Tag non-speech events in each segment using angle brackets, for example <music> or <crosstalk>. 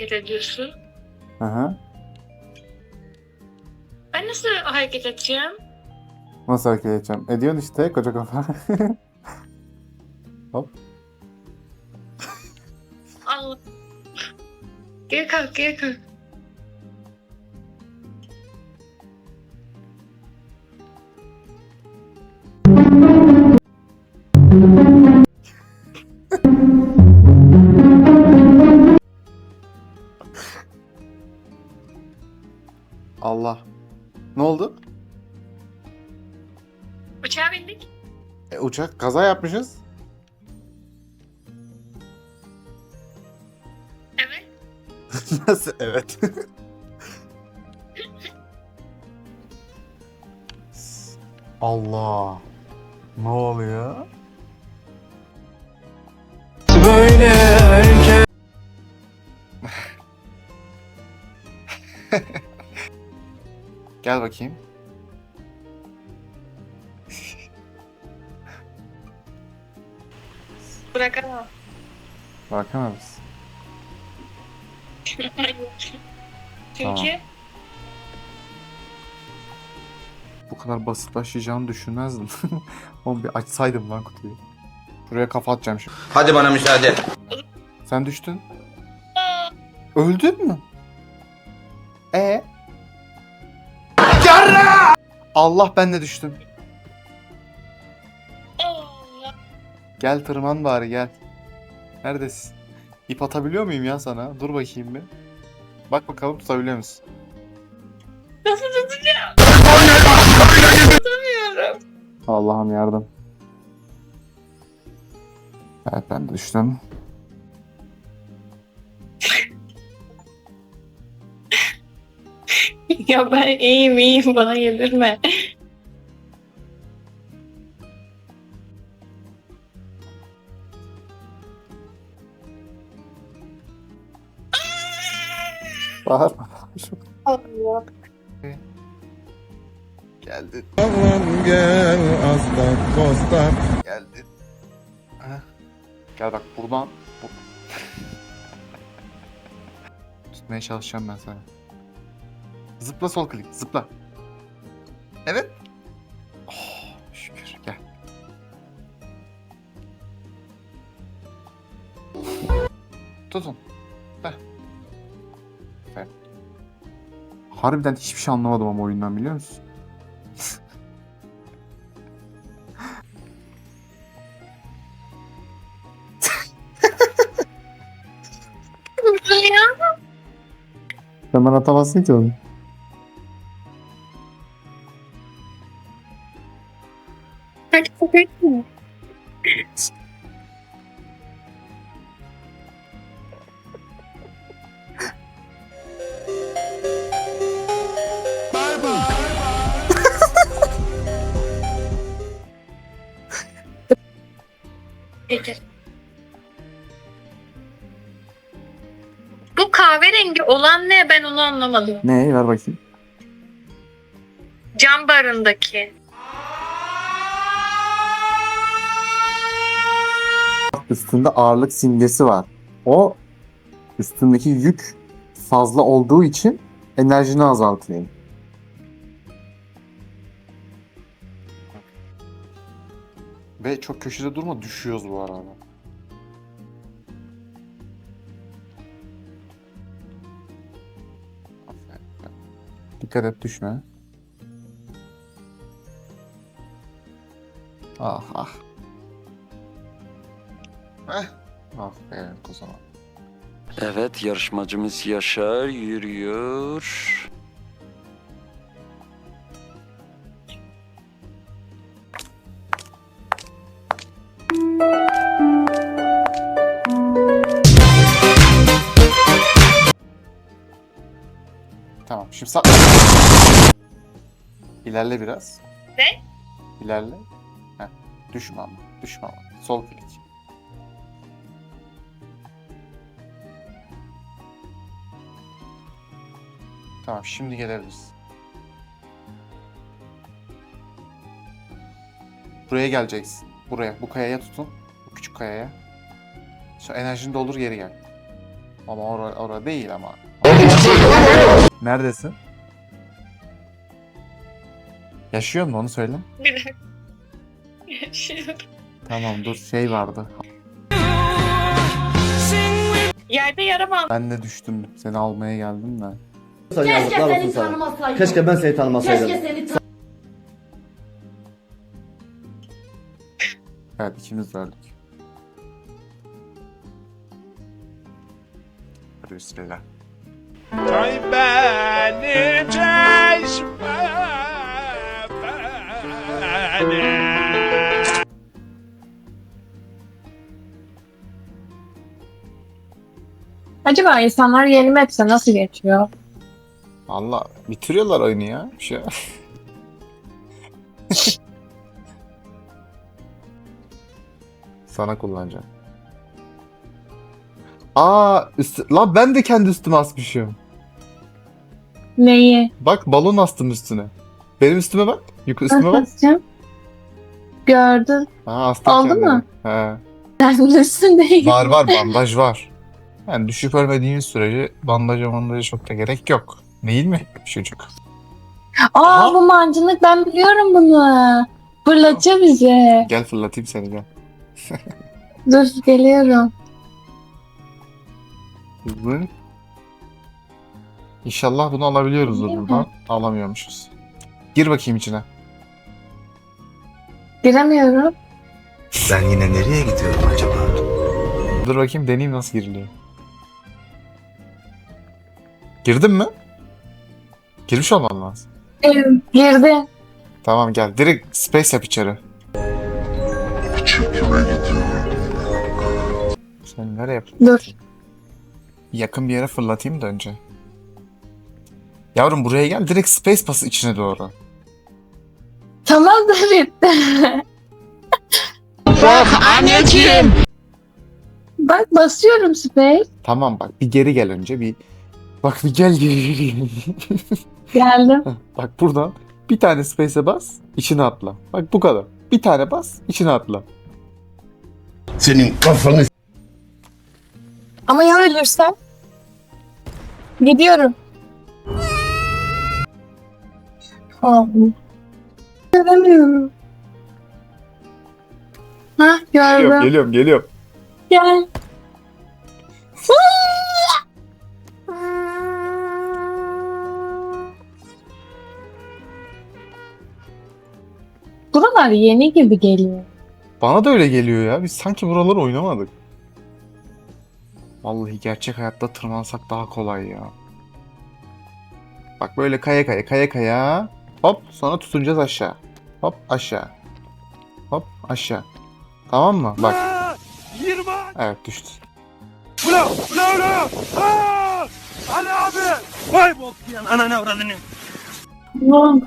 hareket ediyorsun? Hı hı. Ben nasıl hareket edeceğim? Nasıl hareket edeceğim? Ediyorsun işte koca kafa. <laughs> Allah. Geri kalk, geri kalk. Ne oldu? Uçağa bindik. E, uçak kaza yapmışız. Evet. <laughs> Nasıl? Evet. <laughs> Allah. Ne oluyor? Gel bakayım. Bırakamam. Bırakamaz mısın? <laughs> Çünkü Tamam. Bu kadar basit başlayacağını düşünmezdim. <laughs> Oğlum bir açsaydım lan kutuyu. Buraya kafa atacağım şimdi. Hadi bana müsaade. Sen düştün. Öldün mü? E Allah ben de düştüm. Gel tırman bari gel. Neredesin? İp atabiliyor muyum ya sana? Dur bakayım bir. Bak bakalım tutabiliyor musun? Nasıl tutacağım? Tutamıyorum. Allah'ım yardım. Evet ben de düştüm. ya ben iyiyim iyiyim bana yedirme. Allah. Geldin. Allah'ım gel aslan dostlar. Geldin. Heh. Gel bak buradan. Bu... <laughs> Tutmaya çalışacağım ben sana. Zıpla sol klik. Zıpla. Evet. Oh, şükür. Gel. Tutun. Harbiden hiçbir şey anlamadım ama oyundan biliyor musun? ya. Hemen atamazsın ki onu. Peki. Bu kahverengi olan ne? Ben onu anlamadım. Ne? Ver bakayım. Cam barındaki. Üstünde ağırlık simgesi var. O üstündeki yük fazla olduğu için enerjini azaltıyor. Ve çok köşede durma düşüyoruz bu arada. Dikkat et düşme. Ah ah. Heh. Aferin kuzuma. Evet yarışmacımız Yaşar yürüyor. Tamam şimdi sağ... İlerle biraz. Ne? İlerle. Heh. Düşme ama. Düşme ama. Sol klik. Tamam şimdi gelebiliriz. Buraya geleceksin. Buraya. Bu kayaya tutun. Bu küçük kayaya. Sonra enerjini doldur geri gel. Ama ora, ora değil ama. Neredesin? Yaşıyor mu onu söyle. Bir dakika. Yaşıyorum. Tamam dur şey vardı. Yerde yaram aldım. Ben de düştüm. Seni almaya geldim de. Keşke Yazıklar olsun seni sana. tanımasaydım. Keşke ben seni tanımasaydım. Keşke seni tan- Evet ikimiz de öldük. Hadi bismillah. Acaba insanlar yeni mapse nasıl geçiyor? Valla bitiriyorlar oyunu ya. Bir şey. <laughs> Sana kullanacağım. Aa, üstü... lan ben de kendi üstüme asmışım. Neyi? Bak balon astım üstüne. Benim üstüme bak. Yukarı üstüme bak. Basacağım. Gördün. Ha, astım Oldu kendimi. mu? He. Sen bilirsin değil. Var var bandaj var. Yani düşüp ölmediğiniz sürece bandaja bandaja çok da gerek yok. Değil mi çocuk? Aa Aha. bu mancınık ben biliyorum bunu. Fırlatıyor bizi. Gel fırlatayım seni gel. <laughs> Dur geliyorum. Hızlı. İnşallah bunu alabiliyoruzdur Değil mi? buradan. Alamıyormuşuz. Gir bakayım içine. Giremiyorum. Ben yine nereye gidiyorum acaba? Dur bakayım deneyeyim nasıl giriliyor. Girdin mi? Girmiş olman lazım. Girdim. Girdim. Tamam gel. Direkt space yap içeri. Sen nereye yap? Dur. Yakın bir yere fırlatayım da önce. Yavrum buraya gel. Direkt space bası içine doğru. Tamam da bitti. Bak basıyorum space. Tamam bak bir geri gel önce bir. Bak bir gel geri geri gel. Geldim. bak buradan bir tane space'e bas içine atla. Bak bu kadar. Bir tane bas içine atla. Senin kafanı Ölürsem? Gidiyorum. Allah'ım. Göremiyorum. Ha Geliyorum gördüm. geliyorum geliyorum. Gel. Buralar yeni gibi geliyor. Bana da öyle geliyor ya. Biz sanki buraları oynamadık. Vallahi gerçek hayatta tırmansak daha kolay ya. Bak böyle kaya kaya kaya kaya. Hop sonra tutunacağız aşağı. Hop aşağı. Hop aşağı. Tamam mı? Bak. Evet düştü. Ne oldu?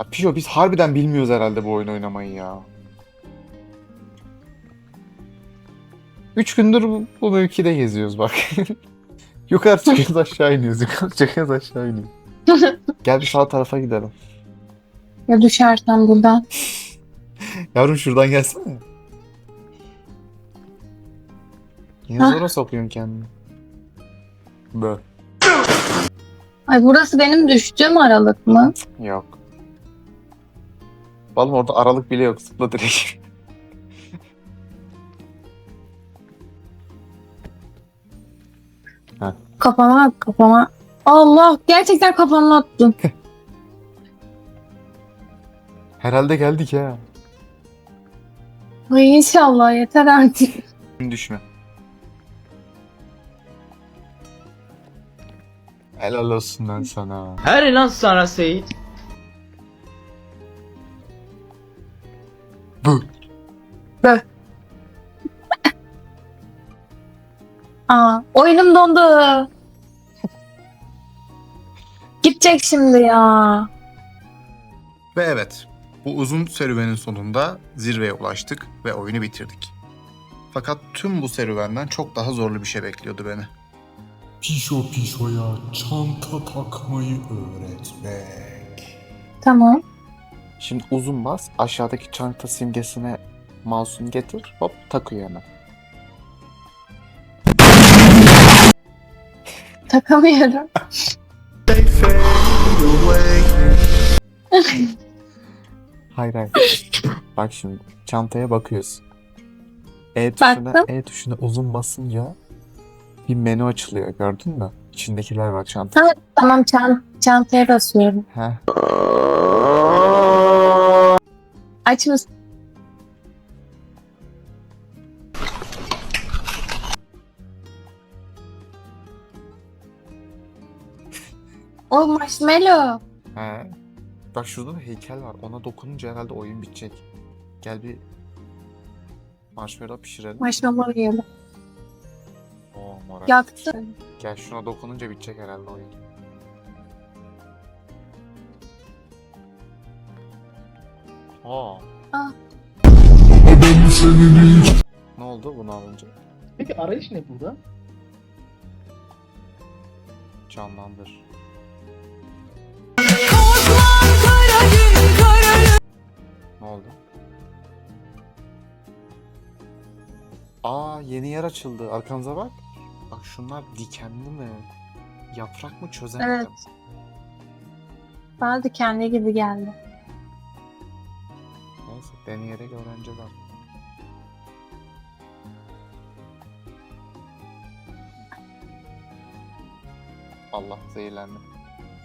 Ya Pijo biz harbiden bilmiyoruz herhalde bu oyunu oynamayı ya. Üç gündür bu, bu mevkide geziyoruz bak. <laughs> Yukarı çıkıyoruz aşağı iniyoruz. Yukarı çıkıyoruz aşağı iniyoruz. <laughs> Gel bir sağ tarafa gidelim. Ya düşersen buradan. <laughs> Yavrum şuradan gelsene. Yine Hah. zora sokuyorsun kendini. Böyle. Ay burası benim düştüğüm aralık mı? Yok. Oğlum orada aralık bile yok. Zıpla direkt. <laughs> Kafama at kafama. Allah gerçekten kafama attın. <laughs> Herhalde geldik ya. Ay inşallah yeter artık. <laughs> Düşme. Helal olsun lan sana. Her lan sana Seyit. Dondu. Gidecek şimdi ya. Ve evet, bu uzun serüvenin sonunda zirveye ulaştık ve oyunu bitirdik. Fakat tüm bu serüvenden çok daha zorlu bir şey bekliyordu beni. Pişo pişoya çanta takmayı öğretmek. Tamam. Şimdi uzun bas. Aşağıdaki çanta simgesine mouse'unu getir. Hop takıyor hemen. Takamıyorum. Hayır hayır. Bak şimdi çantaya bakıyorsun. E tuşuna, Baktım. E tuşuna uzun basınca bir menü açılıyor gördün mü? İçindekiler var çanta. Ha, tamam çan çantaya basıyorum. Heh. Aç mısın? O marshmallow. He. Bak şurada da heykel var. Ona dokununca herhalde oyun bitecek. Gel bir marshmallow pişirelim. Marshmallow yiyelim. Oo moral. Yaktı. Gel şuna dokununca bitecek herhalde oyun. Aa. Aa. Ne oldu bunu alınca? Peki arayış ne burada? Canlandır. Ne oldu? Aa yeni yer açıldı. Arkanıza bak. Bak şunlar dikenli mi? Yaprak mı çözemedim. Evet. Bana da kendi gibi geldi. Neyse deneyerek öğreneceğiz artık. Allah zehirlendim.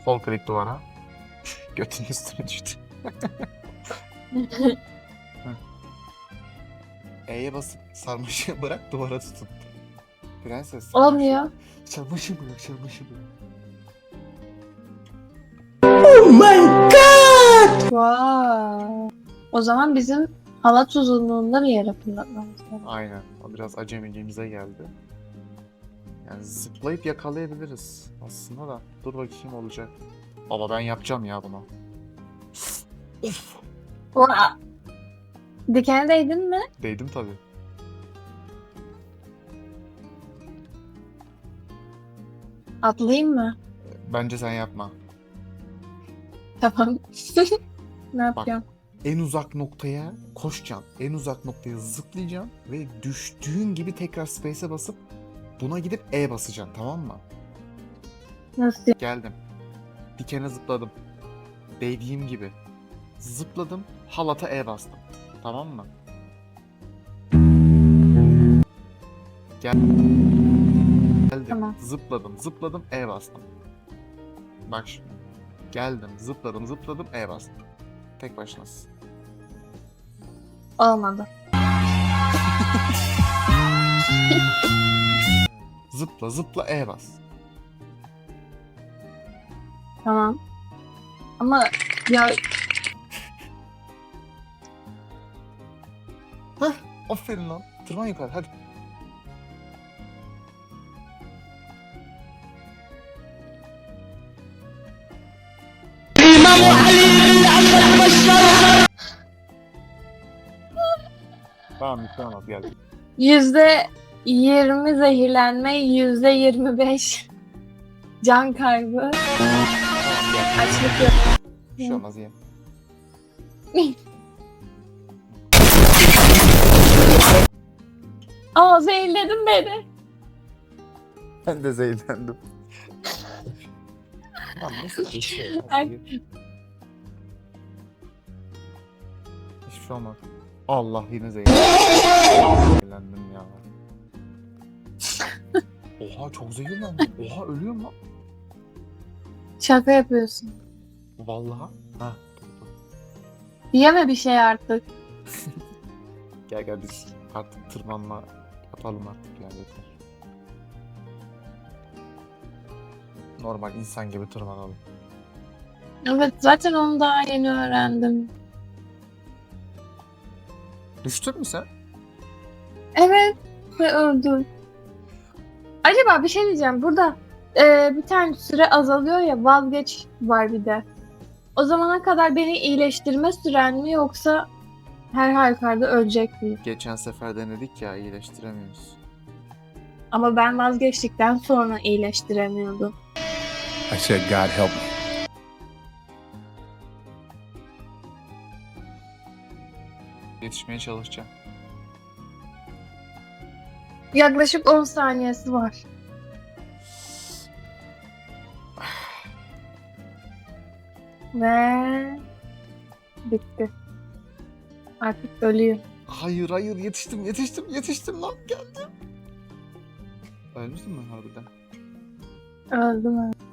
Sol klik duvara. <laughs> Götün üstüne düştü. <laughs> E'ye basıp sarmaşığı <laughs> bırak duvara tutun. Prenses. Olmuyor. Sarmaşığı bırak, sarmaşığı bırak. Wow. O zaman bizim halat uzunluğunda bir yere fırlatmamız lazım. Aynen. O biraz acemiliğimize geldi. Yani zıplayıp yakalayabiliriz aslında da. Dur bakayım olacak. Baba ben yapacağım ya bunu. Of. Wow. Dikene değdin mi? Değdim tabii. Atlayayım mı? Bence sen yapma. Tamam. <laughs> ne yapacağım? En uzak noktaya koşacaksın. En uzak noktaya zıplayacaksın ve düştüğün gibi tekrar space'e basıp buna gidip E basacaksın tamam mı? Nasıl? Geldim. Dikene zıpladım. Değdiğim gibi. Zıpladım. Halata E bastım. Tamam mı? Gel. Geldim. Tamam. Zıpladım. Zıpladım. E bastım. Bak şimdi. Geldim. Zıpladım. Zıpladım. E bastım. Tek başınasın. Olmadı. <laughs> Zıpla zıpla E bas. Tamam. Ama ya Aferin lan. Tırman yukarı hadi. Tamam yıkayamaz geldi. yüzde yirmi zehirlenme, yüzde yirmi beş can kaybı. Açlık yok. Bir şey olmaz ye. <laughs> Aa zehirledin beni. Ben de zehirlendim. Lan nasıl bir şey? Ay. Hiçbir şey olmaz. Allah yine zehirlendim. Ya. Oha çok zehirlendim. Oha ölüyorum lan. Şaka yapıyorsun. Vallahi. Ha. Yeme bir şey artık. Gel gel biz artık tırmanma yapalım artık ya yeter. Normal insan gibi tırmanalım. Evet zaten onu daha yeni öğrendim. Düştün mü sen? Evet ve öldüm. Acaba bir şey diyeceğim. Burada e, bir tane süre azalıyor ya vazgeç var bir de. O zamana kadar beni iyileştirme süren mi yoksa her halükarda ölecek bir. Geçen sefer denedik ya iyileştiremiyoruz. Ama ben vazgeçtikten sonra iyileştiremiyordum. I said God help me. Yetişmeye çalışacağım. Yaklaşık 10 saniyesi var. <sighs> Ve bitti. Artık ölüyor. Hayır hayır yetiştim yetiştim yetiştim lan geldim. Ölmüşsün mü harbiden? Öldüm. öldüm.